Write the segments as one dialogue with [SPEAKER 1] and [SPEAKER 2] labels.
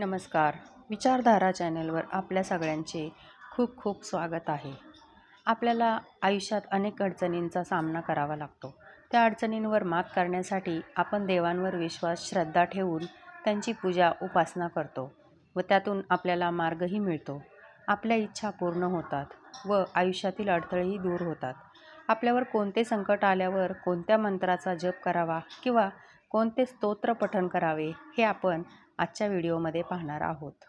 [SPEAKER 1] नमस्कार. विचारधारा चॅनलवर आपल्या सगळ्यांचे खूप खूप स्वागत आहे. आपल्याला आयुष्यात अनेक अडचणींचा सामना करावा लागतो. त्या अडचणींवर मात करण्यासाठी आपण देवांवर विश्वास श्रद्धा ठेवून त्यांची पूजा उपासना करतो व त्यातून आपल्याला मार्गही मिळतो. आपल्या इच्छा पूर्ण होतात व आयुष्यातील अडथळेही दूर होतात. आपल्यावर कोणते संकट आल्यावर कोणत्या मंत्राचा जप करावा किंवा कोणते स्तोत्र पठण करावे हे आपण आजच्या व्हिडिओमध्ये पाहणार आहोत.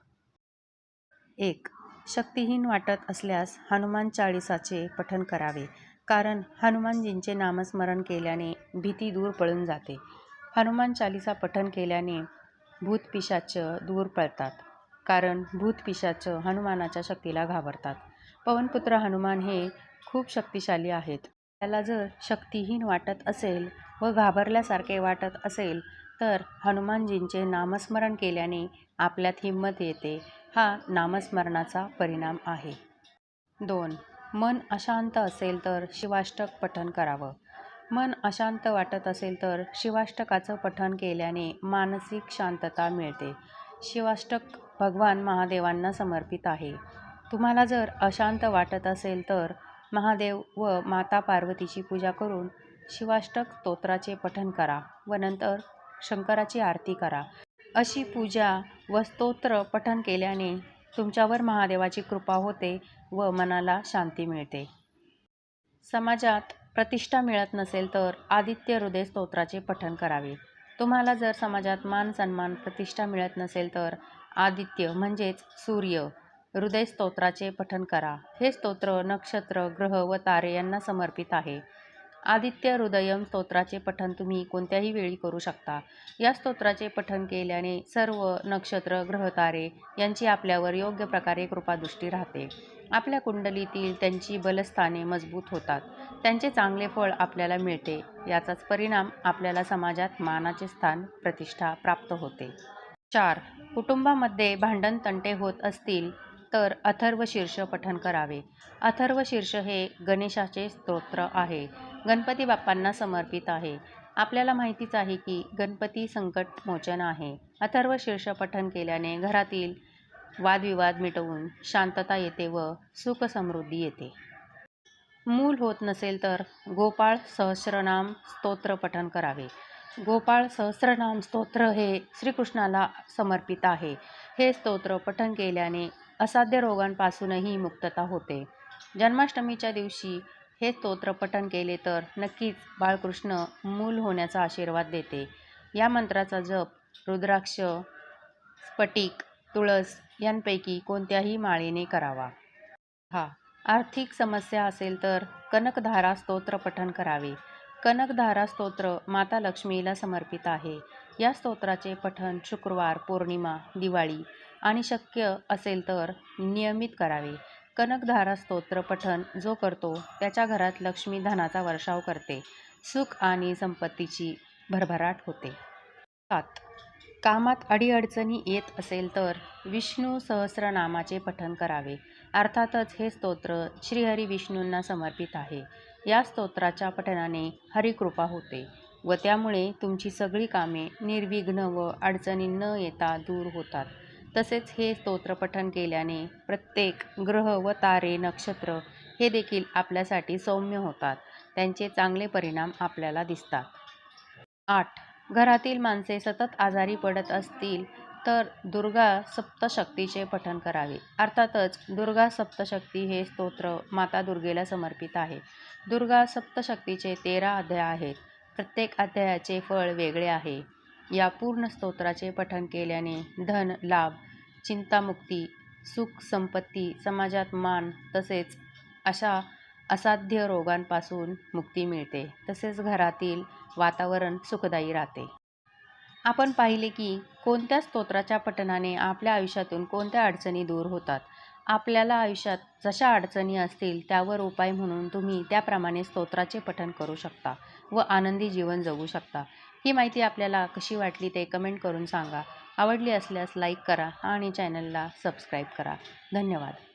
[SPEAKER 1] एक शक्तिहीन वाटत असल्यास हनुमान चाळीसाचे पठण करावे कारण हनुमानजींचे नामस्मरण केल्याने भीती दूर पळून जाते. हनुमान चालिसा पठण केल्याने भूतपिशाच दूर पळतात कारण भूतपिशाच हनुमानाच्या शक्तीला घाबरतात. पवनपुत्र हनुमान हे खूप शक्तिशाली आहेत. त्याला जर शक्तिहीन वाटत असेल व घाबरल्यासारखे वाटत असेल तर हनुमानजींचे नामस्मरण केल्याने आपल्यात हिंमत येते. हा नामस्मरणाचा परिणाम आहे. दोन. मन अशांत असेल तर शिवाष्टक पठण करावं. मन अशांत वाटत असेल तर शिवाष्टकाचं पठण केल्याने मानसिक शांतता मिळते. शिवाष्टक भगवान महादेवांना समर्पित आहे. तुम्हाला जर अशांत वाटत असेल तर महादेव व माता पार्वतीची पूजा करून शिवाष्टक स्तोत्राचे पठण करा व नंतर शंकराची आरती करा. अशी पूजा व स्तोत्र पठण केल्याने तुमच्यावर महादेवाची कृपा होते व मनाला शांती मिळते. समाजात प्रतिष्ठा मिळत नसेल तर आदित्य हृदय स्तोत्राचे पठण करावे. तुम्हाला जर समाजात मान सन्मान प्रतिष्ठा मिळत नसेल तर आदित्य म्हणजेच सूर्य हृदय स्तोत्राचे पठण करा. हे स्तोत्र नक्षत्र ग्रह व तारे यांना समर्पित आहे. आदित्य हृदयम स्तोत्राचे पठण तुम्ही कोणत्याही वेळी करू शकता. या स्तोत्राचे पठण केल्याने सर्व नक्षत्र ग्रहतारे यांची आपल्यावर योग्य प्रकारे कृपादृष्टी राहते. आपल्या कुंडलीतील त्यांची बलस्थाने मजबूत होतात. त्यांचे चांगले फळ आपल्याला मिळते. याचाच परिणाम आपल्याला समाजात मानाचे स्थान प्रतिष्ठा प्राप्त होते. चार. कुटुंबामध्ये भांडण तंटे होत असतील तर अथर्वशीर्ष पठण करावे. अथर्वशीर्ष हे गणेशाचे स्तोत्र आहे. गणपती बाप्पांना समर्पित आहे. आपल्याला माहितीच आहे की गणपती संकट मोचन आहे अथर्वशीर्ष पठण केल्याने घरातील वादविवाद मिटवून शांतता येते व सुख समृद्धी येते. मूल होत नसेल तर गोपाळ सहस्रनाम स्तोत्र पठण करावे. गोपाळ सहस्रनाम स्तोत्र हे श्रीकृष्णाला समर्पित आहे. हे स्तोत्र पठण केल्याने असाध्य रोगांपासूनही मुक्तता होते. जन्माष्टमीच्या दिवशी हे स्तोत्र पठण केले तर नक्कीच बाळकृष्ण मूल होण्याचा आशीर्वाद देते. या मंत्राचा जप रुद्राक्ष स्फटिक तुळस यांपैकी कोणत्याही माळेने करावा. हा. आर्थिक समस्या असेल तर कनकधारा स्तोत्र पठण करावे. कनकधारा स्तोत्र माता लक्ष्मीला समर्पित आहे. या स्तोत्राचे पठण शुक्रवार पौर्णिमा दिवाळी आणि शक्य असेल तर नियमित करावे. कनकधारा स्तोत्र पठण जो करतो त्याच्या घरात लक्ष्मी धनाचा वर्षाव करते. सुख आणि संपत्तीची भरभराट होते. सात. कामात अडीअडचणी येत असेल तर विष्णू सहस्रनामाचे पठण करावे. अर्थातच हे स्तोत्र श्रीहरी विष्णूंना समर्पित आहे. या स्तोत्राच्या पठणाने हरिकृपा होते व त्यामुळे तुमची सगळी कामे निर्विघ्न व अडचणी न येता दूर होतात. तसेच हे स्तोत्र पठण केल्याने प्रत्येक ग्रह व तारे नक्षत्र हे देखील आपल्यासाठी सौम्य होतात. त्यांचे चांगले परिणाम आपल्याला दिसतात. आठ. घरातील माणसे सतत आजारी पडत असतील तर दुर्गा सप्तशक्तीचे पठण करावे. अर्थातच दुर्गा सप्तशक्ती हे स्तोत्र माता दुर्गेला समर्पित आहे. दुर्गा सप्तशक्तीचे तेरा अध्याय आहेत. प्रत्येक अध्यायाचे फळ वेगळे आहे. या पूर्ण स्तोत्राचे पठण केल्याने धन लाभ चिंतामुक्ती सुख संपत्ती समाजात मान तसेच अशा असाध्य रोगांपासून मुक्ती मिळते. तसेच घरातील वातावरण सुखदायी राहते. आपण पाहिले की कोणत्या स्तोत्राच्या पठणाने आपल्या आयुष्यातून कोणत्या अडचणी दूर होतात? आपल्याला आयुष्यात जशा अडचणी असतील त्यावर उपाय म्हणून तुम्ही त्याप्रमाणे स्तोत्राचे पठण करू शकता व आनंदी जीवन जगू शकता. ही माहिती आपल्याला कशी वाटली ते कमेंट करून सांगा. आवडली असल्यास लाईक करा आणि चॅनलला सबस्क्राईब करा. धन्यवाद.